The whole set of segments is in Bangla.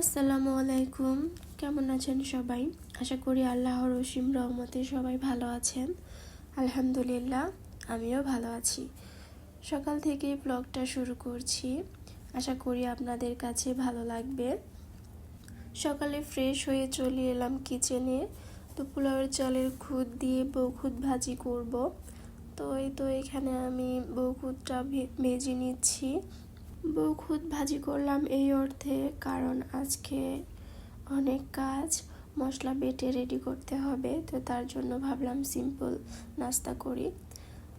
আসসালামু আলাইকুম। কেমন আছেন সবাই? আশা করি আল্লাহর রসিম রহমতে সবাই ভালো আছেন। আলহামদুলিল্লাহ, আমিও ভালো আছি। সকাল থেকেই ব্লগটা শুরু করছি। আশা করি আপনাদের কাছে ভালো লাগবে। সকালে ফ্রেশ হয়ে চলে এলাম কিচেনে তো পোলাওয়ের চালের খুদ দিয়ে বৌখুদ ভাজি করব। তো এই তো এখানে আমি বৌখুদটা ভেজে নিচ্ছি। বৌখুদ ভাজি করলাম এই অর্থে, কারণ আজকে অনেক কাজ, মশলা বেটে রেডি করতে হবে, তো তার জন্য ভাবলাম সিম্পল নাস্তা করি।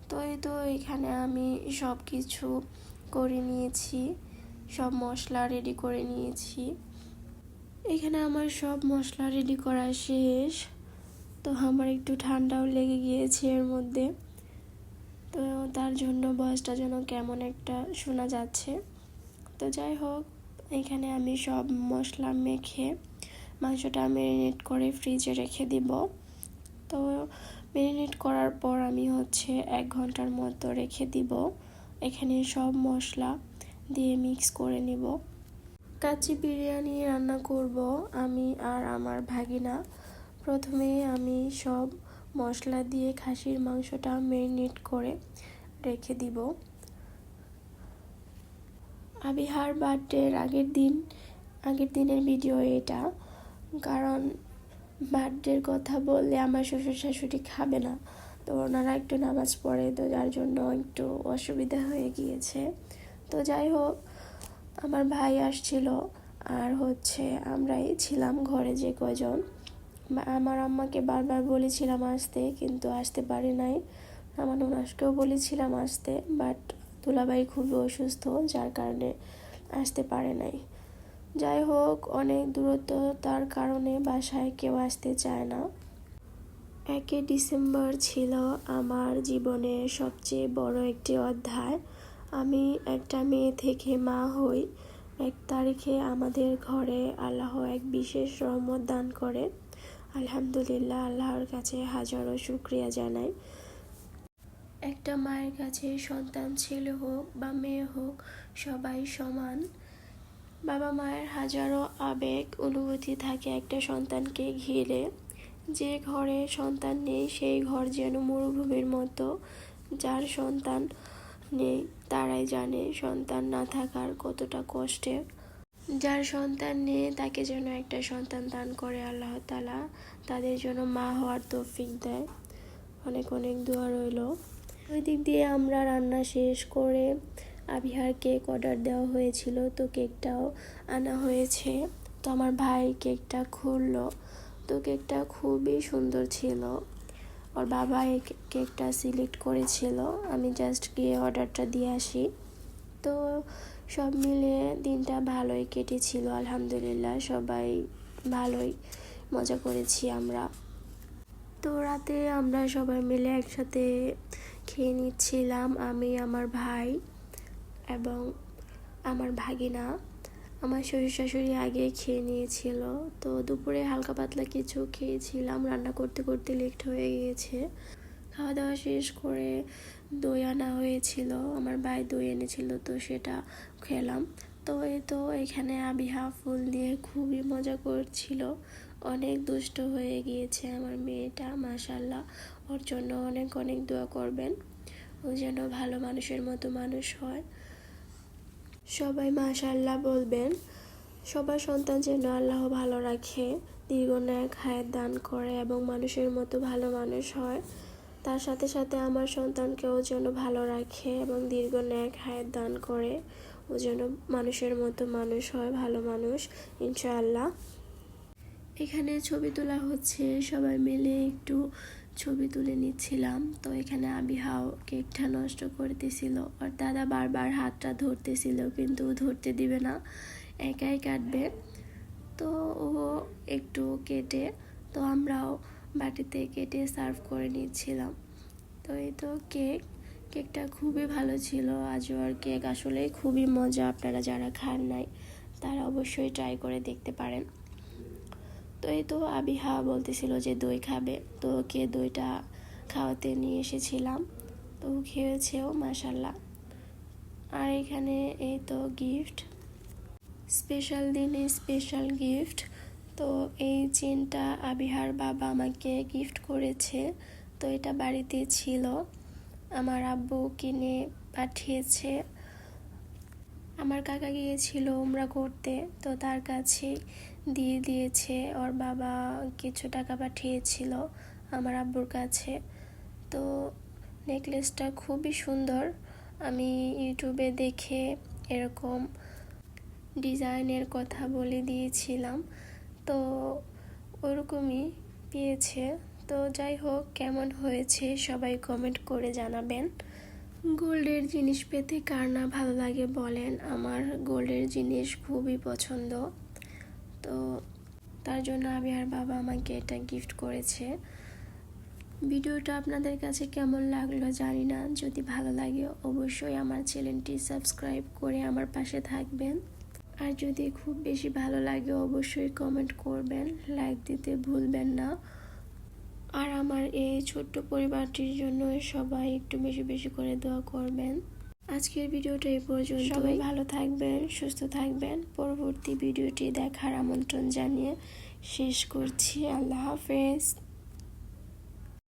তো এই তো এখানে আমি সব কিছু করে নিয়েছি, সব মশলা রেডি করে নিয়েছি। এখানে আমার সব মশলা রেডি করা শেষ। তো আমার একটু ঠান্ডাও লেগে গিয়েছে এর মধ্যে। তো তার জন্য বয়সটা যেন কেমন একটা শোনা যাচ্ছে। তো যাই হোক, এখানে আমি সব মশলা মেখে মাংসটা ম্যারিনেট করে ফ্রিজে রেখে দিব। তো ম্যারিনেট করার পর আমি হচ্ছে এক ঘণ্টার মতো রেখে দিব। এখানে সব মশলা দিয়ে মিক্স করে নিব। কাচি বিরিয়ানি রান্না করব আমি আর আমার ভাগিনা। প্রথমে আমি সব মশলা দিয়ে খাসির মাংসটা ম্যারিনেট করে রেখে দিব। আবিহার বার্থডের আগের দিন, আগের দিনের ভিডিও এটা। কারণ বার্থডের কথা বললে আমার শ্বশুর শাশুড়ি খাবে না। তো ওনারা একটু নামাজ পড়ে, তো যার জন্য একটু অসুবিধা হয়ে গিয়েছে। তো যাই হোক, আমার ভাই আসছিল। আর হচ্ছে আমরাই ছিলাম ঘরে যে কজন আমার আম্মাকে বারবার বলেছিলাম আসতে, কিন্তু আসতে পারে নাই। আমার ওনাসকেও বলেছিলাম আসতে বাট দুলাভাই খুবই অসুস্থ, যার কারণে আসতে পারে নাই। যাই হোক, অনেক দূরত্ব তার কারণে বাসায় কেউ আসতে চায় না। একে ডিসেম্বর ছিল আমার জীবনের সবচেয়ে বড় একটি অধ্যায়। আমি একটা মেয়ে থেকে মা হই। এক তারিখে আমাদের ঘরে আল্লাহ এক বিশেষ রহমত দান করে। আলহামদুলিল্লাহ, আল্লাহর কাছে হাজারো শুক্রিয়া জানাই। একটা মায়ের কাছে সন্তান, ছেলে হোক বা মেয়ে হোক, সবাই সমান। বাবা মায়ের হাজারো আবেগ, অনুভূতি থাকে একটা সন্তানকে ঘিরে। যে ঘরে সন্তান নেই, সেই ঘর যেন মরুভূমির মতো। যার সন্তান নেই, তারাই জানে সন্তান না থাকার কতটা কষ্টে। যার সন্তান নেই, তাকে যেন একটা সন্তান দান করে আল্লাহ তালা তাদের জন্য মা হওয়ার তৌফিক দেয়। অনেক অনেক দোয়া রইল। ওই দিক দিয়ে আমরা রান্না শেষ করে আবিহার কেক অর্ডার দেওয়া হয়েছিল, তো কেকটাও আনা হয়েছে। তো আমার ভাই কেকটা খুললো, তো কেকটা খুবই সুন্দর ছিল। ওর বাবা এই কেকটা সিলেক্ট করেছিল, আমি জাস্ট গিয়ে অর্ডারটা দিয়ে আসি। তো সব মিলিয়ে দিনটা ভালোই কেটেছিল, আলহামদুলিল্লাহ সবাই ভালোই, মজা করেছি আমরা। তো রাতে আমরা সবাই মিলে একসাথে খেয়ে নিচ্ছিলাম, আমি, আমার ভাই এবং আমার ভাগিনা। আমার শ্বশুর শাশুড়ি আগে খেয়ে নিয়েছিল, তো দুপুরে হালকা পাতলা কিছু খেয়েছিলাম, রান্না করতে করতে লেট হয়ে গিয়েছে। খাওয়া দাওয়া শেষ করে দই আনা হয়েছিল, আমার ভাই দই এনেছিল, তো সেটা খেলাম। তো এই তো এখানে আবিহা ফুল দিয়ে খুবই মজা করছিল। অনেক দুষ্ট হয়ে গিয়েছে আমার মেয়েটা মাসাল্লাহ ওর জন্য অনেক অনেক দোয়া করবেন। ও যেন ভালো মানুষের মতো মানুষ হয়। সবাই মাশাল্লাহ বলবেন, সবার সন্তান যেন আল্লাহ ভালো রাখে, দীর্ঘ ন্যায় হায়াত দান করে এবং মানুষের মতো ভালো মানুষ হয়। তার সাথে সাথে আমার সন্তানকেও যেন ভালো রাখে এবং দীর্ঘ ন্যাক হায়াত দান করে। ও যেন মানুষের মতো মানুষ হয়, ভালো মানুষ, ইনশাআল্লাহ। এখানে ছবি তোলা হচ্ছে, সবাই মিলে একটু ছবি তুলে নিচ্ছিলাম। তো এখানে আবিহাও কেকটা নষ্ট করতেছিল, আর দাদা বারবার হাতটা ধরতেছিল, কিন্তু ধরতে দিবে না, একাই কাটবে। তো ও একটু কেটে, তো আমরাও বাটিতে কেটে সার্ভ করে নিচ্ছিলাম। তো এই তো কেক কেকটা খুবই ভালো ছিল। আজওয়ার কেক আসলে খুবই মজা। আপনারা যারা খান নাই, তারা অবশ্যই ট্রাই করে দেখতে পারেন। তো এই তো আবিহা বলতেছিল যে দই খাবে। তো ওকে দইটা খাওয়াতে নিয়ে এসেছিলাম। তো খেয়েছেও মাসাল্লাহ আর এখানে এই তো গিফট স্পেশাল দিনে স্পেশাল গিফট তো এই চেনটা আবিহার বাবা আমাকে গিফট করেছে। তো এটা বাড়িতে ছিল। আমার আব্বু কিনে পাঠিয়েছে। আমার কাকা গিয়েছিল ওমরা করতে। তো তার কাছে দিয়ে দিয়েছে। ওর বাবা কিছু টাকা পাঠিয়েছিল আমার আব্বুর কাছে। তো নেকলেসটা খুবই সুন্দর। আমি ইউটিউবে দেখে এরকম ডিজাইনের কথা বলে দিয়েছিলাম। তো ওরকমই পেয়েছে। তো যাই হোক, কেমন হয়েছে সবাই কমেন্ট করে জানাবেন। গোল্ডের জিনিস পেতে কার না ভালো লাগে বলেন, আমার গোল্ডের জিনিস খুবই পছন্দ। তো তার জন্য আমি আর বাবা আমাকে এটা গিফট করেছে। ভিডিওটা আপনাদের কাছে কেমন লাগল জানি না, যদি ভালো লাগে অবশ্যই আমার চ্যানেলটি সাবস্ক্রাইব করে আমার পাশে থাকবেন। আর যদি খুব বেশি ভালো লাগে অবশ্যই কমেন্ট করবেন লাইক দিতে ভুলবেন না। আর আমার এই ছোট্ট পরিবারটির জন্য সবাই একটু বেশি বেশি করে দোয়া করবেন। আজকের ভিডিওটা এই পর্যন্ত সবাই ভালো থাকবেন, সুস্থ থাকবেন। পরবর্তী ভিডিওটি দেখার আমন্ত্রণ জানিয়ে শেষ করছি। আল্লাহ হাফেজ।